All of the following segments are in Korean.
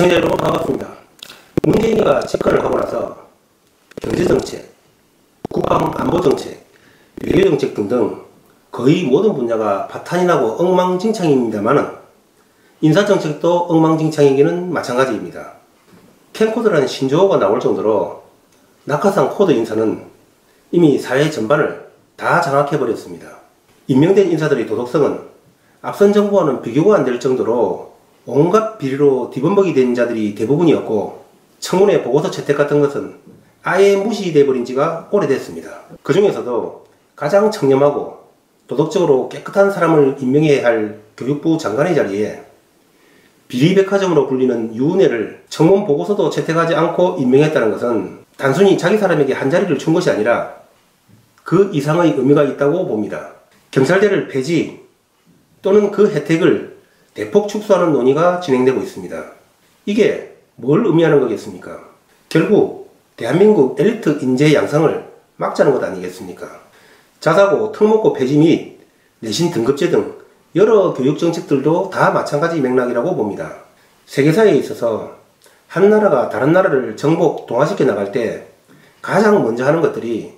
시청자 여러분 반갑습니다. 문재인이가 집권을 하고 나서 경제정책, 국방 안보정책, 외교정책 등등 거의 모든 분야가 파탄이 나고 엉망진창입니다만은 인사정책도 엉망진창이기는 마찬가지입니다. 캠코드라는 신조어가 나올 정도로 낙하산 코드 인사는 이미 사회 전반을 다 장악해버렸습니다. 임명된 인사들의 도덕성은 앞선 정부와는 비교가 안 될 정도로 온갖 비리로 뒤범벅이 된 자들이 대부분이었고 청문회 보고서 채택 같은 것은 아예 무시돼 버린 지가 오래됐습니다. 그 중에서도 가장 청렴하고 도덕적으로 깨끗한 사람을 임명해야 할 교육부 장관의 자리에 비리백화점으로 불리는 유은혜를 청문 보고서도 채택하지 않고 임명했다는 것은 단순히 자기 사람에게 한 자리를 준 것이 아니라 그 이상의 의미가 있다고 봅니다. 경찰대를 폐지 또는 그 혜택을 대폭 축소하는 논의가 진행되고 있습니다. 이게 뭘 의미하는 거겠습니까? 결국 대한민국 엘리트 인재 양성을 막자는 것 아니겠습니까? 자사고, 특목고 폐지 및 내신 등급제 등 여러 교육 정책들도 다 마찬가지 맥락이라고 봅니다. 세계사에 있어서 한 나라가 다른 나라를 정복, 동화시켜 나갈 때 가장 먼저 하는 것들이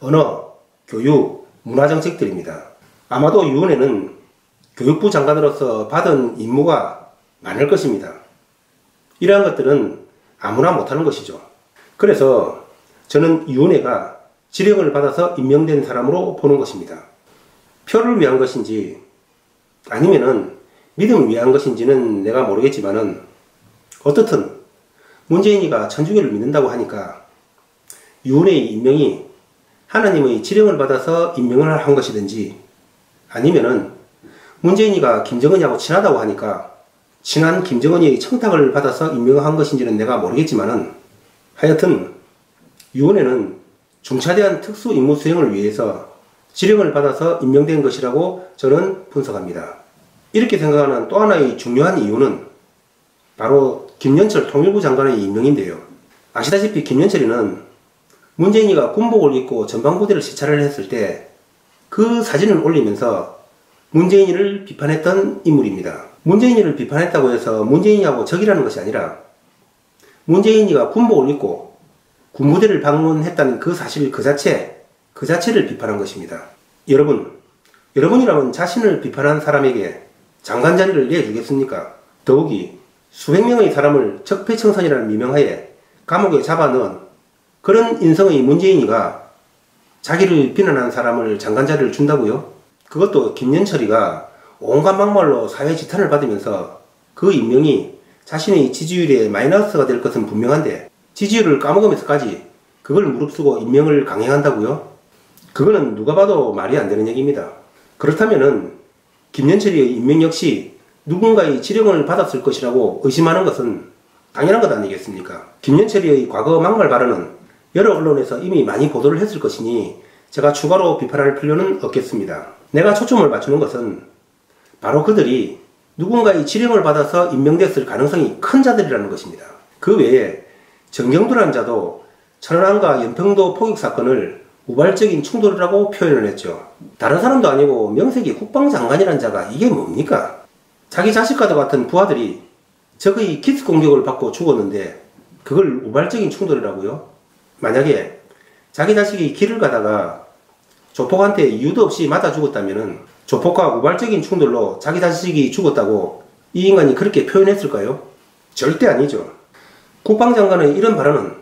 언어, 교육, 문화 정책들입니다. 아마도 유은혜는 교육부 장관으로서 받은 임무가 많을 것입니다. 이러한 것들은 아무나 못하는 것이죠. 그래서 저는 유은혜가 지령을 받아서 임명된 사람으로 보는 것입니다. 표를 위한 것인지 아니면은 믿음을 위한 것인지는 내가 모르겠지만은 어떻든 문재인이가 천주교를 믿는다고 하니까 유은혜의 임명이 하나님의 지령을 받아서 임명을 한 것이든지 아니면은 문재인이가 김정은이하고 친하다고 하니까 친한 김정은이 청탁을 받아서 임명한 것인지는 내가 모르겠지만은 하여튼 유은혜는 중차대한 특수 임무 수행을 위해서 지령을 받아서 임명된 것이라고 저는 분석합니다. 이렇게 생각하는 또 하나의 중요한 이유는 바로 김연철 통일부 장관의 임명인데요. 아시다시피 김연철이는 문재인이가 군복을 입고 전방부대를 시찰을 했을 때 그 사진을 올리면서 문재인이를 비판했던 인물입니다. 문재인이를 비판했다고 해서 문재인이하고 적이라는 것이 아니라 문재인이가 군복을 입고 군부대를 방문했다는 그 사실 그 자체, 그 자체를 비판한 것입니다. 여러분, 여러분이라면 자신을 비판한 사람에게 장관 자리를 내주겠습니까? 더욱이 수백 명의 사람을 적폐청산이라는 미명하에 감옥에 잡아넣은 그런 인성의 문재인이가 자기를 비난한 사람을 장관 자리를 준다고요? 그것도 김연철이가 온갖 막말로 사회 지탄을 받으면서 그 임명이 자신의 지지율에 마이너스가 될 것은 분명한데 지지율을 까먹으면서까지 그걸 무릅쓰고 임명을 강행한다고요? 그거는 누가 봐도 말이 안 되는 얘기입니다. 그렇다면은 김연철의 임명 역시 누군가의 지령을 받았을 것이라고 의심하는 것은 당연한 것 아니겠습니까? 김연철의 과거 막말 발언은 여러 언론에서 이미 많이 보도를 했을 것이니 제가 추가로 비판할 필요는 없겠습니다. 내가 초점을 맞추는 것은 바로 그들이 누군가의 지령을 받아서 임명됐을 가능성이 큰 자들이라는 것입니다. 그 외에 정경두란 자도 천안함과 연평도 포격 사건을 우발적인 충돌이라고 표현을 했죠. 다른 사람도 아니고 명색이 국방장관이란 자가 이게 뭡니까? 자기 자식과도 같은 부하들이 적의 기습 공격을 받고 죽었는데 그걸 우발적인 충돌이라고요? 만약에 자기 자식이 길을 가다가 조폭한테 이유도 없이 맞아 죽었다면 조폭과 우발적인 충돌로 자기 자식이 죽었다고 이 인간이 그렇게 표현했을까요? 절대 아니죠. 국방장관의 이런 발언은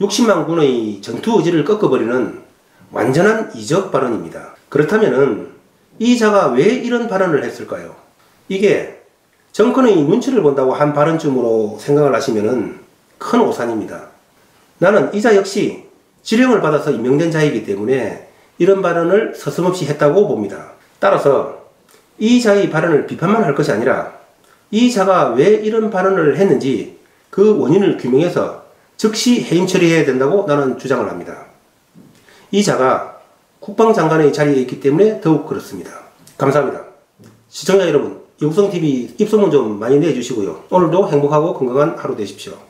60만 군의 전투 의지를 꺾어버리는 완전한 이적 발언입니다. 그렇다면 이 자가 왜 이런 발언을 했을까요? 이게 정권의 눈치를 본다고 한 발언쯤으로 생각을 하시면 큰 오산입니다. 나는 이자 역시 지령을 받아서 임명된 자이기 때문에 이런 발언을 서슴없이 했다고 봅니다. 따라서 이 자의 발언을 비판만 할 것이 아니라 이 자가 왜 이런 발언을 했는지 그 원인을 규명해서 즉시 해임 처리해야 된다고 나는 주장을 합니다. 이 자가 국방장관의 자리에 있기 때문에 더욱 그렇습니다. 감사합니다. 시청자 여러분, 용성TV 입소문 좀 많이 내주시고요. 오늘도 행복하고 건강한 하루 되십시오.